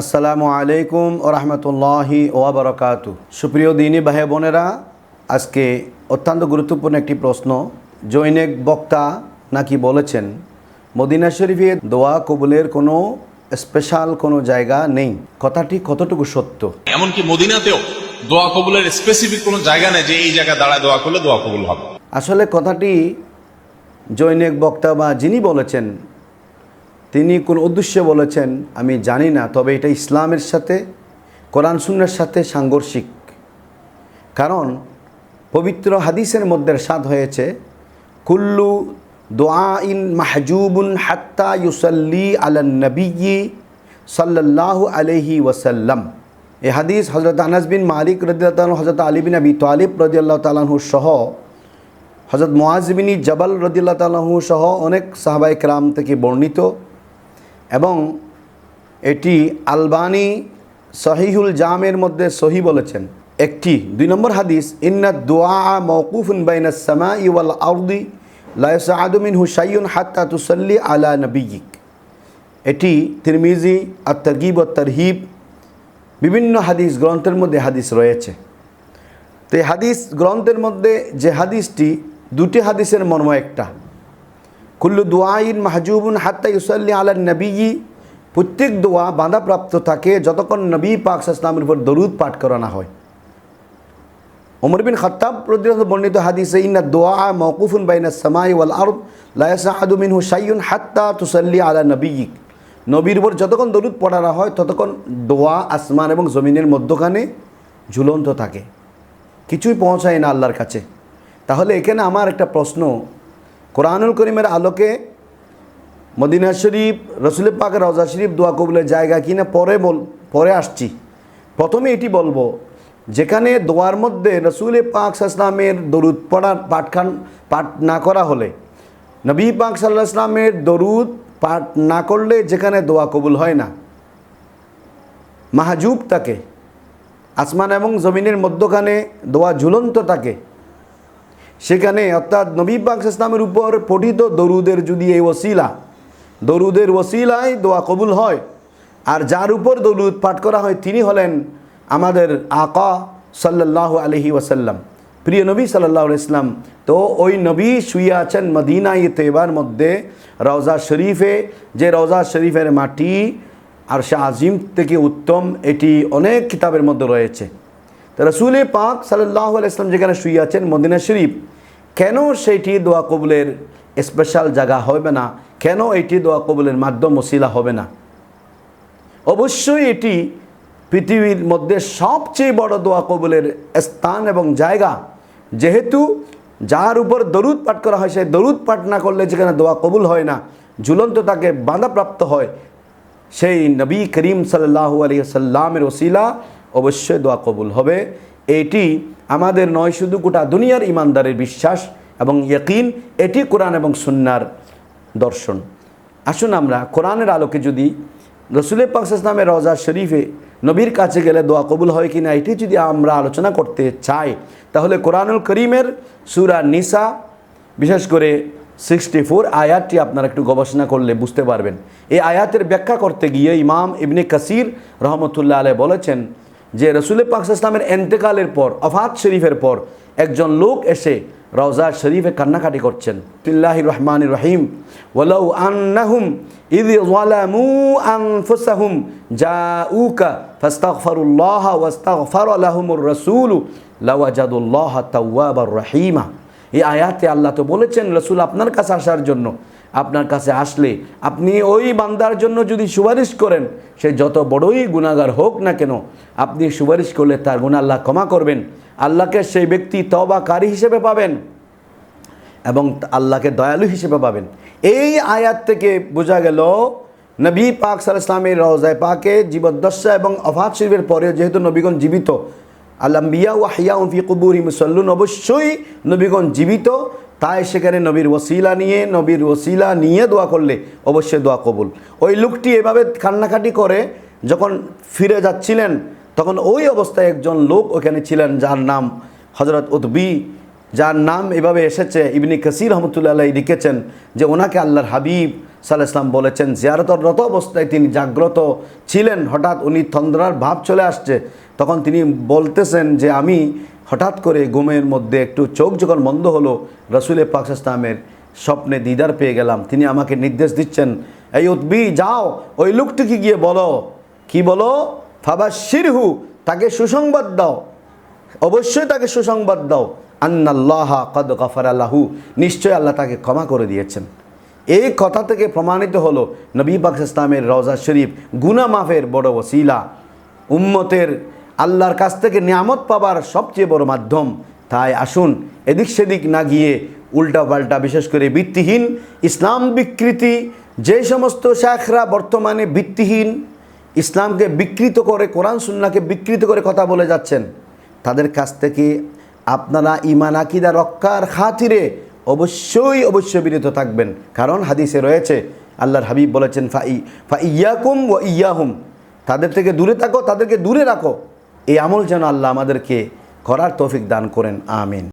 আসসালামু আলাইকুম ও রহমতুল্লাহি ওয়াবারকাতু সুপ্রিয় দিনী ভাই বোনেরা আজকে অত্যন্ত গুরুত্বপূর্ণ একটি প্রশ্ন। জৈনিক বক্তা নাকি বলেছেন মদিনা শরীফে দোয়া কবুলের কোনো স্পেশাল কোনো জায়গা নেই। কথাটি কতটুকু সত্য? এমনকি মদিনাতেও দোয়া কবুলের স্পেসিফিক কোনো জায়গা নেই যে এই জায়গায় দাঁড়ায় দোয়া করলে দোয়া কবুল হবে। আসলে কথাটি জৈনিক বক্তা বা যিনি বলেছেন তিনি কোন উদ্দেশ্যে বলেছেন, আমি জানি না, তবে এটা ইসলামের সাথে, কোরআন সুন্নার সাথে সাংঘর্ষিক। কারণ, পবিত্র হাদিসের মধ্যে সাদ হয়েছে, কুল্লু দোয়া ইন মাহজুবুন হাত্তা ইউসাল্লি আলান নবী সাল্লাল্লাহু আলহি ওয়াসাল্লাম। এ হাদিস হজরত আনাস বিন মালিক রদিয়াল্লাহ হজরত আলী বিন আবি তালিব রদিয়াল্লাহ তালাহু সহ হজরত মোয়াজবিনী জবাল রদিল্লা তালাহু সহ অনেক সাহাবাই ক্রাম থেকে বর্ণিত। এবং এটি আলবানি সহিহুল জামের মধ্যে সহি বলেছেন। একটি, দুই নম্বর হাদিস, ইন্না দোয়া মৌকুফুন বাইনা সামা ইওয়াল আউদি লায়সাদুমিন হুসাইন হাত্তা তুসল্লি আলা নবিয়িক। এটি তিরমিজি আর তরগিব ও তরহিব বিভিন্ন হাদিস গ্রন্থের মধ্যে হাদিস রয়েছে। তো এই হাদিস গ্রন্থের মধ্যে যে হাদিসটি, দুটি হাদিসের মর্ম একটা। কুল্লু দোয়াইন মাহজুবুন হাত্তা ইউসাল্লি আলা নবী প্রত্যেক দোয়া বাঁধাপ্রাপ্ত থাকে যতক্ষণ নবী পাক ইসলামের উপর দরুদ পাঠ করানো হয়। ওমর বিন খত্তাব প্রতিরত বর্ণিত হাদিসে, ইন্না দোয়া মৌকুফুন বাইনা সামাই ওয়াল আরব লায়াসাহাদু মিন হুসাইন হাত্তা তুসাল্লি আলা নবীক নবীর উপর যতক্ষণ দরুদ পড়ানো হয়, ততক্ষণ দোয়া আসমান এবং জমিনের মধ্যখানে ঝুলন্ত থাকে। কিছুই পৌঁছায় না আল্লাহর কাছে। তাহলে এখানে আমার একটা প্রশ্ন কোরআনুল করিমের আলোকে মদিনা শরীফ রসুল পাক রওজা শরীফ দোয়া কবুলের জায়গা কিনা পরে বল, পরে আসছি। প্রথমে এটি বলব, যেখানে দোয়ার মধ্যে রসুল পাক সাল্লামের দরুদ পড়ার পাঠখান, পাঠ না করা হলে, নবী পাক সাল্লাহ ইসলামের দরুদ পাঠ না করলে যেখানে দোয়া কবুল হয় না। মাহাজুব তাকে, আসমান এবং জমিনের মধ্যখানে দোয়া ঝুলন্ত থাকে সেখানে অর্থাৎ নবী পাক ইসলামের উপর পঠিত দরুদের যদি এই ওসিলা, দরুদের ওসিলায় দোয়া কবুল হয়, আর যার উপর দরুদ পাঠ করা হয়, তিনি হলেন আমাদের আকা সাল্লাহ আলহি ওয়াসাল্লাম। প্রিয় নবী সাল্লাহ ইসলাম তো ওই নবী শুয়ে আছেন মদিনাই তেবার মধ্যে, রওজা শরীফে। যে রওজা শরীফের মাটি আর শাহ আজিম থেকে উত্তম, এটি অনেক কিতাবের মধ্যে রয়েছে। তো রসুল পাক সাল্লাহ ইসলাম যেখানে শুয়ে আছেন মদিনা শরীফ, কেন সেইটি দোয়া কবুলের স্পেশাল জায়গা হবে না? কেন এটি দোয়া কবুলের মাধ্যম ওসিলা হবে না? অবশ্যই এটি পৃথিবীর মধ্যে সবচেয়ে বড় দোয়া কবুলের স্থান এবং জায়গা। যেহেতু যার উপর দরুদ পাঠ করা হয় সেই দরুদ পাঠ না করলে যেখানে দোয়া কবুল হয় না, ঝুলন্ত তাকে বাধাপ্রাপ্ত হয়। সেই নবী করিম সাল্লাহু আলী সাল্লামের ওসিলা অবশ্যই দোয়া কবুল হবে। এটি আমাদের নয় শুধু গোটা দুনিয়ার ইমানদারের বিশ্বাস এবং ইয়কিন, এটি কোরআন এবং সুন্নার দর্শন। আসুন আমরা কোরআনের আলোকে যদি রসুলের পাক ইসলামের রজা শরীফে নবীর কাছে গেলে দোয়া কবুল হয় কি না এটি যদি আমরা আলোচনা করতে চাই, তাহলে কোরআনুল করিমের সুরা নিসা, বিশেষ করে সিক্সটি ফোর আয়াতটি আপনারা একটু গবেষণা করলে বুঝতে পারবেন। এই আয়াতের ব্যাখ্যা করতে গিয়ে ইমাম ইবনে কাসির রহমতুল্লাহ আলহ বলেছেন যে রসুল পাক এন্তেকালের পর, অফাত শরীফের পর, একজন লোক এসে রওজা শরীফে কান্নাকাটি করছেন। তিল্লাহি রহমান রহিম। ওয়ালাউ আন্নাহুম ইদ ওয়ালামু আনফুসাহুম জাউকা ফাস্তাগফিরুল্লাহ ওয়াস্তাগফার লাহুমুর রাসূল লাওয়াজাদুল্লাহ তাওয়াবার রহিমা। এই আয়াতে আল্লাহ তো বলেছেন, রসুল আপনার কাছে আসার জন্য আপনার কাছে আসলে আপনি ওই বান্দার জন্য যদি সুপারিশ করেন, সে যত বড়ই গুণাগার হোক না কেন, আপনি সুপারিশ করলে তার গুণা আল্লাহ ক্ষমা করবেন। আল্লাহকে সেই ব্যক্তি তবাকারী হিসেবে পাবেন এবং আল্লাহকে দয়ালু হিসেবে পাবেন। এই আয়াত থেকে বোঝা গেল, নবী পাক সাল ইসলামের রওজায় পাকে জীবদ্দশা এবং অভাব শিল্পের পরে যেহেতু নবীগণ জীবিত আল্লাম্বিয়া ও হাইয়া উফি কুবুরি মুসল্লুন অবশ্যই নবীগণ জীবিত। তাই সেখানে নবীর ওসিলা নিয়ে, নবীর ওসিলা নিয়ে দোয়া করলে অবশ্যই দোয়া কবুল। ওই লোকটি এভাবে কান্নাকাটি করে, যখন ফিরে যাচ্ছিলেন, তখন ওই অবস্থায় একজন লোক ওখানে ছিলেন যার নাম হজরত উদ্বি যার নাম এভাবে এসেছে, ইবনি কাসির রহমতুল্লাহ লিখেছেন যে ওনাকে আল্লাহর হাবিব সাল্লাহ ইসলাম বলেছেন, জিয়ারতরত অবস্থায় তিনি জাগ্রত ছিলেন। হঠাৎ উনি তন্দ্রার ভাব চলে আসছে। তখন তিনি বলতেছেন যে, আমি হঠাৎ করে ঘুমের মধ্যে একটু চোখ যখন বন্ধ হলো, রসুল পাক ইসলামের স্বপ্নে দিদার পেয়ে গেলাম। তিনি আমাকে নির্দেশ দিচ্ছেন, এই উদ্বি যাও, ওই লোকটিকে গিয়ে বলো। কি বলো? ফাবা শিরহু তাকে সুসংবাদ দাও। অবশ্যই তাকে সুসংবাদ দাও। আন্নাল্লাহ কদ গফর আল্লাহু নিশ্চয় আল্লাহ তাকে ক্ষমা করে দিয়েছেন। এই কথা থেকে প্রমাণিত হলো নবী পাক ইসলামের রওজা শরীফ গুনা মাফের বড় ওসিলা। উম্মতের আল্লাহর কাছ থেকে নিয়ামত পাবার সবচেয়ে বড় মাধ্যম। তাই আসুন, এদিক সেদিক না গিয়ে উল্টা পাল্টা, বিশেষ করে ভিত্তিহীন ইসলাম বিকৃতি, যে সমস্ত শাখরা বর্তমানে ভিত্তিহীন, ইসলামকে বিকৃত করে, কোরআন সুন্নাকে বিকৃত করে কথা বলে যাচ্ছেন, তাদের কাছ থেকে আপনারা ইমান আকিদা রক্ষার খাতিরে অবশ্যই অবশ্যই বিরত থাকবেন। কারণ হাদিসে রয়েছে, আল্লাহর হাবিব বলেছেন ফা ইয়াকুম ও ইয়াহুম। তাদের থেকে দূরে থাকো, তাদেরকে দূরে রাখো। এই আমল যেন আল্লাহ আমাদেরকে করার তৌফিক দান করেন আমিন।